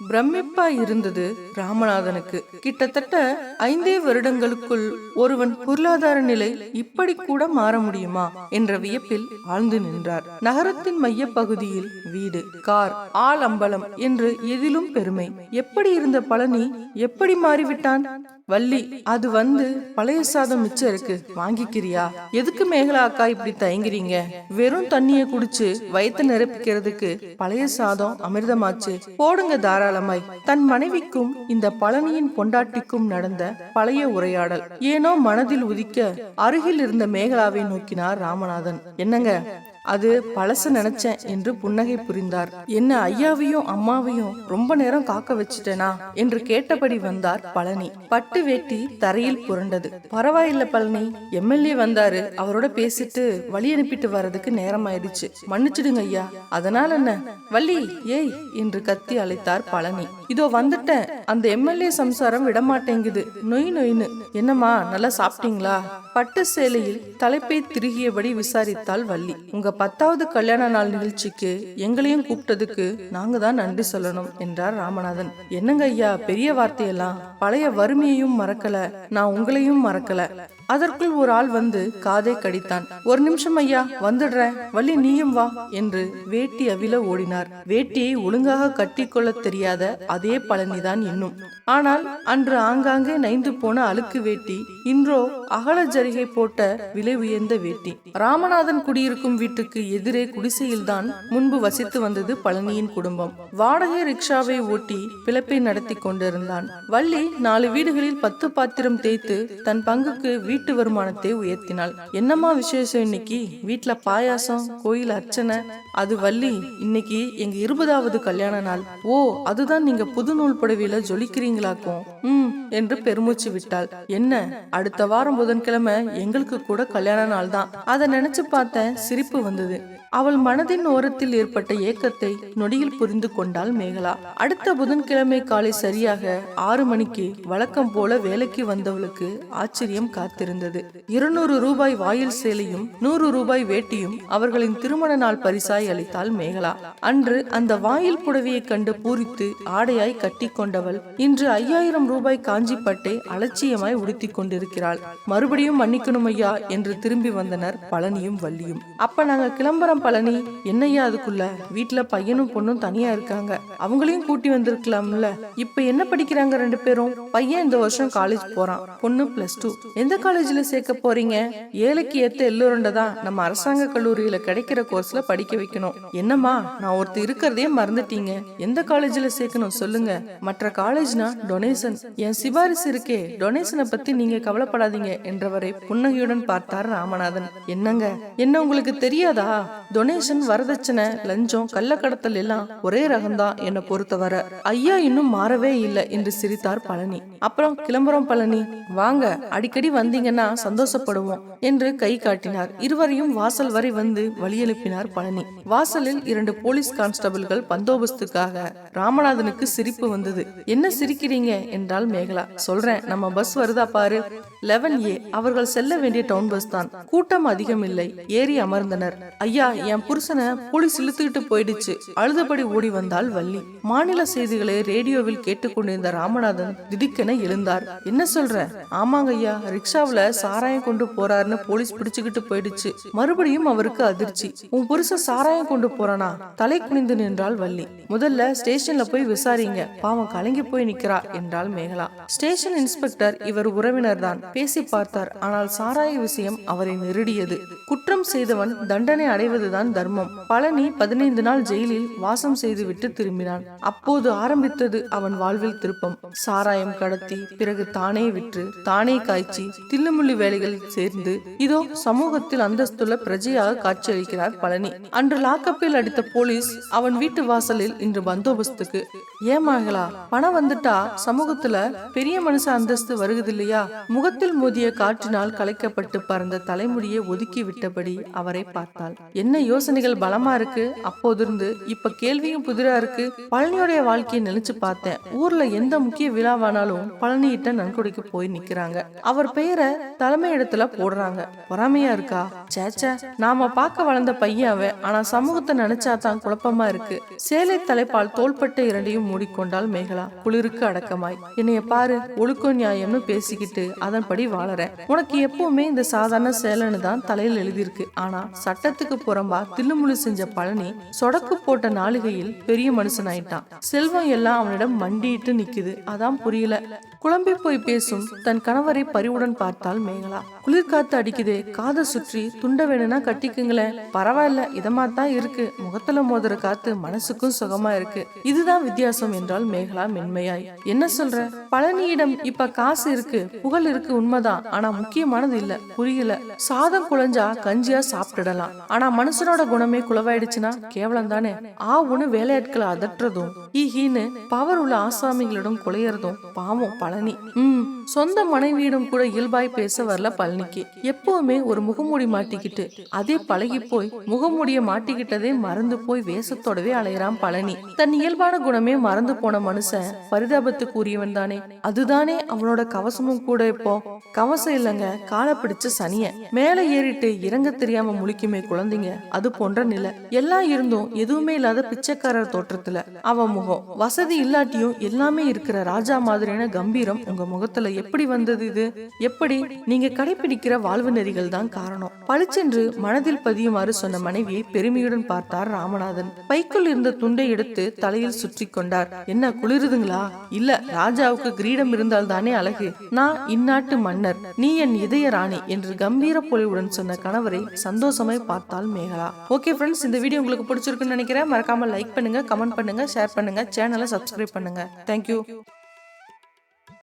பிரமிப்பா இருந்தது ராமநாதனுக்கு. கிட்டத்தட்ட ஐந்தே வருடங்களுக்குள் ஒருவன் பொருளாதார நிலை இப்படி கூட மாற முடியுமா என்ற வியப்பில் ஆழ்ந்து நின்றார். நகரத்தின் மைய பகுதியில் வீடு கார் ஆள் அம்பலம் என்று எதிலும் பெருமை. எப்படி இருந்த பழனி எப்படி மாறிவிட்டான்? வள்ளி அது வந்து பழைய சாதம் மிச்சம் இருக்கு வாங்கிக்கிறியா? எதுக்கு மேகலா அக்கா இப்படி தயங்குறீங்க? வெறும் தண்ணிய குடிச்சு வயித்தை நிரப்பிக்கிறதுக்கு பழைய சாதம் அமிர்தமாச்சு. போடுங்க தாராளமாய் தன் மனைவிக்கும் இந்த பழனியின் பொண்டாட்டிக்கும் நடந்த பழைய உரையாடல் ஏனோ மனதில் உதிக்க அருகில் இருந்த மேகலாவை நோக்கினார் ராமநாதன். என்னங்க? அது பழச நினைச்சேன் என்று புன்னகை புரிந்தார். என்ன ஐயாவையும் அம்மாவையும் ரொம்ப நேரம் காக்க வச்சுட்டேனா? என்று கேட்டபடி வந்தார் பழனி. பட்டு வேட்டி தரையில் புரண்டது. பரவாயில்ல பழனி எம்எல்ஏ வந்தாரு. அவரோட பேசிட்டு வழி அனுப்பிட்டு வர்றதுக்கு நேரம் ஆயிடுச்சு மன்னிச்சிடுங்க ஐயா. அதனால என்ன? வள்ளி ஏய் என்று கத்தி அழைத்தார் பழனி. இதோ வந்துட்டேன். அந்த எம்எல்ஏ சம்சாரம் விடமாட்டேங்குது. நொய் நொய்னு. என்னம்மா நல்லா சாப்பிட்டீங்களா? பட்டு சேலையில் தலைப்பை திருகியபடி விசாரித்தாள் வள்ளி. உங்க பத்தாவது கல்யாண நாள் நிகழ்ச்சிக்கு எங்களையும் கூப்பிட்டதுக்கு நாங்க தான் நன்றி சொல்லணும் என்றார் ராமநாதன். என்னங்க ஐயா பெரிய வார்த்தையெல்லாம்? பழைய வறுமையையும் மறக்கல. நான் உங்களையும் மறக்கல. அதற்குள் ஒரு ஆள் வந்து காதை கடித்தான். ஒரு நிமிஷம் ஐயா வந்துடுறேன். வள்ளி நீயும் வா என்று வேட்டி அவில ஓடினார். வேட்டியை ஒழுங்காக கட்டிக்கொள்ள தெரியாத அதே பழனிதான் இன்னும். ஆனால் அன்று ஆங்காங்கே நைந்து போன அழுக்கு வேட்டி இன்றோ அகல ஜரிகை போட்ட விலை உயர்ந்த வேட்டி. ராமநாதன் குடியிருக்கும் வீட்டுக்கு எதிரே குடிசையில்தான் முன்பு வசித்து வந்தது பழனியின் குடும்பம். வாடகை ரிக்ஷாவை ஓட்டி பிழப்பை நடத்தி கொண்டிருந்தான். வள்ளி நாலு வீடுகளில் பத்து பாத்திரம் தேய்த்து தன் பங்குக்கு வீட்டு வருமானத்தை உயர்த்தினாள். என்னம்மா விசேஷம் இன்னைக்கு? வீட்ல பாயாசம் கோயில் அர்ச்சனை அது வள்ளி. இன்னைக்கு எங்க இருபதாவது கல்யாண நாள். ஓ அதுதான் நீங்க புது நூல் புடவையில ஜொலிக்கிறீங்களாக்கும். ம் என்று பெருமூச்சு விட்டாள். என்ன அடுத்த வாரம் புதன்கிழமை எங்களுக்கு கூட கல்யாண நாள் தான். அதை நினைச்சு பார்த்த சிரிப்பு வந்தது. அவள் மனதின் ஓரத்தில் ஏற்பட்ட ஏக்கத்தை நொடியில் புரிந்து கொண்டாள் மேகலா. அடுத்த புதன்கிழமை காலை சரியாக ஆறு மணிக்கு வழக்கம் போல வேலைக்கு வந்தவளுக்கு ஆச்சரியம் காத்திருந்தது இருநூறு ரூபாய் வாயில் சேலையும் நூறு ரூபாய் வேட்டியும் அவர்களின் திருமண நாள் பரிசாய் அளித்தாள் மேகலா. அன்று அந்த வாயில் புடவையை கண்டு பூரித்து ஆடையாய் கட்டி கொண்டவள் இன்று ஐயாயிரம் ரூபாய் காஞ்சிப்பட்டை அலட்சியமாய் உடுத்தி கொண்டிருக்கிறாள். மறுபடியும் மன்னிக்கணும் ஐயா என்று திரும்பி வந்தனர் பழனியும் வள்ளியும். அப்ப நாங்க கிளம்புறோம் பழனி. என்னையா அதுக்குள்ள? வீட்டுல பையனும் பொண்ணும் தனியா இருக்காங்க. அவங்களையும் கூட்டி வந்திருக்கலாம்ல. இப்ப என்ன படிக்கிறாங்க ரெண்டு பேரும்? பையன் இந்த வருஷம் காலேஜ் போறான். பொண்ணு பிளஸ் டூ எந்த காலேஜ் காலேஜ்ல சேர்க்க போறீங்க? ஏழைக்கு ஏத்த எல்லோருண்ட தான் நம்ம அரசாங்க கல்லூரியில கிடைக்கிற கோர்ஸ்ல படிக்க வைக்கணும். என்னம்மா நான் ஒருத்தர் இருக்கிறதே மறந்துட்டீங்க. எந்த காலேஜ்ல சேர்க்கணும் சொல்லுங்க. மற்ற காலேஜ்னா டொனேஷன் என் சிபாரிசு இருக்கே டொனேஷனை பத்தி நீங்க கவலைப்படாதீங்க என்றவரை புன்னகையுடன் பார்த்தார் ராமநாதன். என்னங்க? என்ன உங்களுக்கு தெரியாதா? டொனேஷன் வரதட்சணை லஞ்சம் கள்ளக்கடத்தல் எல்லாம் ஒரே ரகம்தான் என்னை பொறுத்தவரை. ஐயா இன்னும் மாறவே இல்லை என்று சிரித்தார் பழனி. அப்புறம் கிளம்புறோம் பழனி. வாங்க அடிக்கடி வந்தீங்கன்னா சந்தோஷப்படுவோம் என்று கை காட்டினார். இருவரையும் வாசல் வரை வந்து வழியெழுப்பினார் பழனி. வாசலில் இரண்டு போலீஸ் கான்ஸ்டபிள்கள் பந்தோபஸ்துக்காக ராமநாதனுக்கு சிரிப்பு வந்தது. என்ன சிரிக்கிறீங்க? என்றால் மேகலா. சொல்றேன் நம்ம பஸ் வருதா பாரு. லெவன் ஏ அவர்கள் செல்ல வேண்டிய டவுன் பஸ் தான். கூட்டம் அதிகம் இல்லை ஏறி அமர்ந்தனர். ஐயா என் புருஷனை போலீஸ் இழுத்துக்கிட்டு போயிடுச்சு. அழுதபடி ஓடி வந்தால் வள்ளி. மாநில செய்திகளை ரேடியோவில் கேட்டுக்கொண்டிருந்த ராமநாதன் திடுக்கென எழுந்தார். என்ன சொல்ற? ஆமாங்க ஐயா ரிக்ஷாவுல சாராயம் கொண்டு போறாருன்னு போலீஸ் பிடிச்சுக்கிட்டு போயிடுச்சு. மறுபடியும் அவருக்கு அதிர்ச்சி. உன் புருஷன் சாராயம் கொண்டு போறானா? தலை குனிந்து நின்றாள் வள்ளி. முதல்ல ஸ்டேஷன்ல போய் விசாரிங்க. பாவம் கலங்கி போய் நிக்கிறா என்றாள் மேகலா. ஸ்டேஷன் இன்ஸ்பெக்டர் இவர் உறவினர் தான் பேசி பார்த்தார். ஆனால் சாராய விஷயம் அவரை நெருடியது. குற்றம் செய்தவன் தண்டனை அடைவதுதான் தர்மம். பழனி பதினைந்து நாள் ஜெயிலில் வாசம் செய்துவிட்டு திரும்பினான். அப்போது ஆரம்பித்தது அவன் வாழ்வில் திருப்பம். சாராயம் கடத்த பிறகு தானே விற்று தானே காய்ச்சி தில்லுமுள்ளி வேலைகள் சேர்ந்து இதோ சமூகத்தில் அந்தஸ்துள்ள பிரஜையாக காட்சியளிக்கிறார் பழனி. அன்று லாக்கப்பில் அடித்த போலீஸ் அவன் வீட்டு வாசலில் இன்று பந்தோபஸ்துக்கு ஏமாகலா பணம் வந்துட்டா? சமூகத்துல பெரிய மனுஷ அந்தஸ்து வருகுது இல்லையா முகத்தில் மோதிய காற்றினால் கலைக்கப்பட்டு பறந்த தலைமுடியை ஒதுக்கி விட்டபடி அவரை பார்த்தாள். என்ன யோசனைகள் பலமா இருக்கு? அப்போதிருந்து இப்ப கேள்வியும் புதிரா இருக்கு. பழனியோடைய வாழ்க்கையை நினைச்சு பார்த்தேன். ஊர்ல எந்த முக்கிய விழாவானாலும் எல்லாரும் பழனியிட்ட நன்கொடைக்கு போய் நிக்கிறாங்க. அவர் பெயரை தலைமை இடத்துல போடுறாங்க. பொறாமையா இருக்கா? சேச்சே நாம பார்க்க வளர்ந்த பையன் அவன். ஆனா சமூகத்தை நினைச்சா தான் குழப்பமா இருக்கு. சேலை தலைப்பால் தோள்பட்ட இரண்டையும் மூடிக்கொண்டால் மேகலா. குளிருக்கு அடக்கமாய். என்னைய பாரு ஒழுக்க நியாயம்னு பேசிக்கிட்டு அதன்படி வாழறேன். உனக்கு எப்பவுமே இந்த சாதாரண சேலைன்னு தான் தலையில் எழுதியிருக்கு. ஆனா சட்டத்துக்கு புறம்பா தில்லுமுழு செஞ்ச பழனி சொடக்கு போட்ட நாளிகையில் பெரிய மனுஷன் ஆயிட்டான் செல்வம் எல்லாம் அவனிடம் மண்டிட்டு நிக்குது. அதான் புரியல. குழம்பி போய் பேசும் தன் கணவரை பரிவுடன் பார்த்தால் மேகலா. குளிர்காத்து அடிக்குதே காதை சுற்றி துண்ட வேணும்னா கட்டிக்குங்களேன். பரவாயில்ல இதமா தான் இருக்கு. முகத்துல மோதுற காத்து மனசுக்கும் சுகமா இருக்கு. இதுதான் வித்தியாசம் என்றால் மேகலா மென்மையாய். என்ன சொல்ற? பழனியிடம் இப்ப காசு இருக்கு புகழ் இருக்கு உண்மைதான். ஆனா முக்கியமானது இல்ல புரியல. சாதம் குழஞ்சா கஞ்சியா சாப்பிட்டுடலாம். ஆனா மனுஷனோட குணமே குளவாயிடுச்சுன்னா கேவலம் தானே ஆ உன வேலையாட்களை அதட்டுறதும் ஈஹின்னு பவர் உள்ள ஆசாமிகளிடம் குலையறதும் பாவம் பழனி. ம். சொந்த மனைவியிடம் கூட இயல்பாய் பேச வரல பழனிக்கு. எப்பவுமே ஒரு முகமூடி மாட்டிக்கிட்டு அதே பழகி போய் முகமூடிய மாட்டிக்கிட்டதே மறந்து போய் வேஷத்தோடவே அலையறான் பழனி. தன் இயல்பான குணமே மறந்து போன மனுஷன் பரிதாபத்துக்குரியவன் தானே. அதுதானே அவனோட கவசமும் கூட இப்போ. கவசம் இல்லைங்க காலை பிடிச்ச சனிய. மேல ஏறிட்டு இறங்க தெரியாம முழிக்குமே குழந்தைங்க. அது போன்ற நிலை. எல்லாம் இருந்தும் எதுவுமே இல்லாத பிச்சைக்காரர் தோற்றத்துல. அவன் முகம். வசதி இல்லாட்டியும் எல்லாமே இருக்கிற ராஜா மாதிரியான கம்பீரம் உங்க முகத்துல எப்படி வந்தது இது? எப்படி? நீங்க கடைபிடிக்கிற வாழ்வு நெறிகள் தான் காரணம். பளிச்சென்று மனதில் பதியுமாறு சொன்ன மனைவியை பெருமையுடன் பார்த்தார் ராமநாதன். பைக்குள் இருந்த துண்டை எடுத்து தலையில் சுற்றி கொண்டார். என்ன குளிருதுங்களா? இல்ல ராஜாவுக்கு கிரீடம் இருந்தால் தானே அழகு. நான் இந்நாட்டு மன்னர். நீ என் இதய ராணி என்று கம்பீர பொலிவுடன் சொன்ன கணவரை சந்தோஷமாய் பார்த்தால் மேகலா. ஓகே ஃப்ரெண்ட்ஸ் இந்த வீடியோ உங்களுக்கு பிடிச்சிருக்குன்னு நினைக்கிறேன். மறக்காம லைக் பண்ணுங்க கமெண்ட் பண்ணுங்க ஷேர் பண்ணுங்க சேனலை சப்ஸ்கிரைப் பண்ணுங்க. தேங்க்யூ